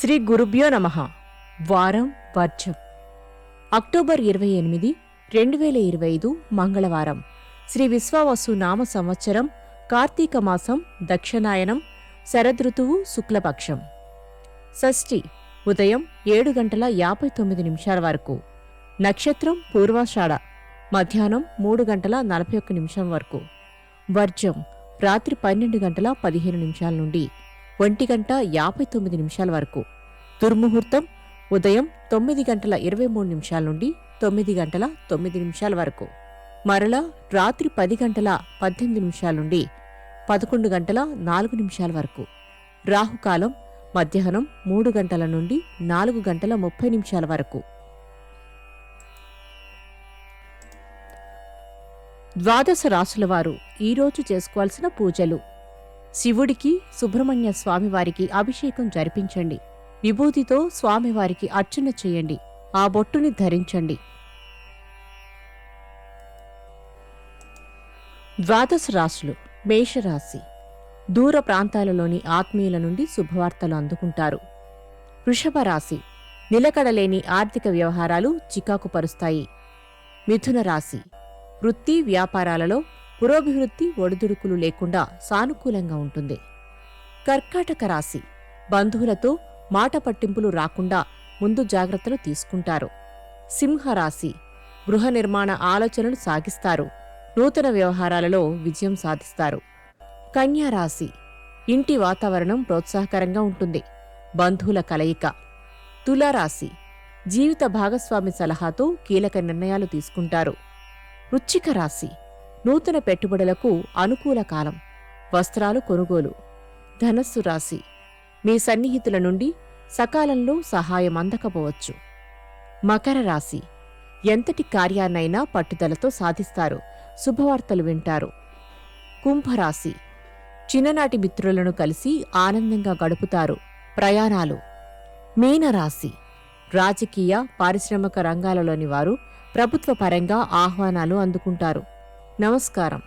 శ్రీ గురుభ్యో నమ. వారం వర్జం. అక్టోబర్ ఇరవై ఎనిమిది రెండు వేల ఇరవై ఐదు మంగళవారం. శ్రీ విశ్వావసు నామ సంవత్సరం కార్తీక మాసం దక్షిణాయనం శరదృతువు శుక్లపక్షం. షష్ఠి ఉదయం ఏడు గంటల యాభై తొమ్మిది నిమిషాల వరకు. నక్షత్రం పూర్వాషాఢ. మధ్యాహ్నం మూడు గంటల నలభై ఒక్క నిమిషం వరకు. వర్జం రాత్రి పన్నెండు గంటల పదిహేను నిమిషాల నుండి. ఒంటి గంట యాభై తొమ్మిది నిమిషాల వరకు. దుర్ముహూర్తం ఉదయం తొమ్మిది గంటల ఇరవై మూడు నిమిషాల నుండి తొమ్మిది గంటల తొమ్మిది నిమిషాల వరకు. మరలా రాత్రి పది గంటల పద్దెనిమిది నిమిషాల నుండి పదకొండు గంటల నాలుగు నిమిషాల వరకు. రాహుకాలం మధ్యాహ్నం మూడు గంటల నుండి నాలుగు గంటల ముప్పై నిమిషాల వరకు. ద్వాదశ రాసులవారు ఈరోజు చేసుకోవాల్సిన పూజలు. శివుడికి సుబ్రహ్మణ్య స్వామివారికి అభిషేకం జరిపించండి. విభూతితో స్వామివారికి అర్చన చేయండి. ఆ బొట్టుని ధరించండి. ద్వాదశ రాశులు మేషరాశి. దూర ప్రాంతాలలోని ఆత్మీయుల నుండి శుభవార్తలు అందుకుంటారు. వృషభ రాశి నిలకడలేని ఆర్థిక వ్యవహారాలు చికాకు పరుస్తాయి. మిథున రాశి వృత్తి వ్యాపారాలలో పురోభివృద్ధి ఒడిదుడుకులు లేకుండా సానుకూలంగా ఉంటుంది. కర్కాటక రాశి బంధువులతో మాట పట్టింపులు రాకుండా ముందు జాగ్రత్తలు తీసుకుంటారు. సింహరాశి గృహ నిర్మాణ ఆలోచనలు సాగిస్తారు. నూతన వ్యవహారాలలో విజయం సాధిస్తారు. కన్యారాశి ఇంటి వాతావరణం ప్రోత్సాహకరంగా ఉంటుంది. బంధువుల కలయిక తులారాశి జీవిత భాగస్వామి సలహాతో కీలక నిర్ణయాలు తీసుకుంటారు. వృచ్చిక రాశి నూతన పెట్టుబడులకు అనుకూల కాలం వస్త్రాలు కొనుగోలు ధనస్సు రాశి మీ సన్నిహితుల నుండి సకాలంలో సహాయం అందకపోవచ్చు. మకర రాశి. ఎంతటి కార్యాన్నైనా పట్టుదలతో సాధిస్తారు. శుభవార్తలు వింటారు. కుంభరాశి. చిన్ననాటి మిత్రులను కలిసి ఆనందంగా గడుపుతారు. ప్రయాణాలు. మీనరాశి. రాజకీయ పారిశ్రామిక రంగాలలోని వారు ప్రభుత్వ పరంగా ఆహ్వానాలు అందుకుంటారు. నమస్కారం.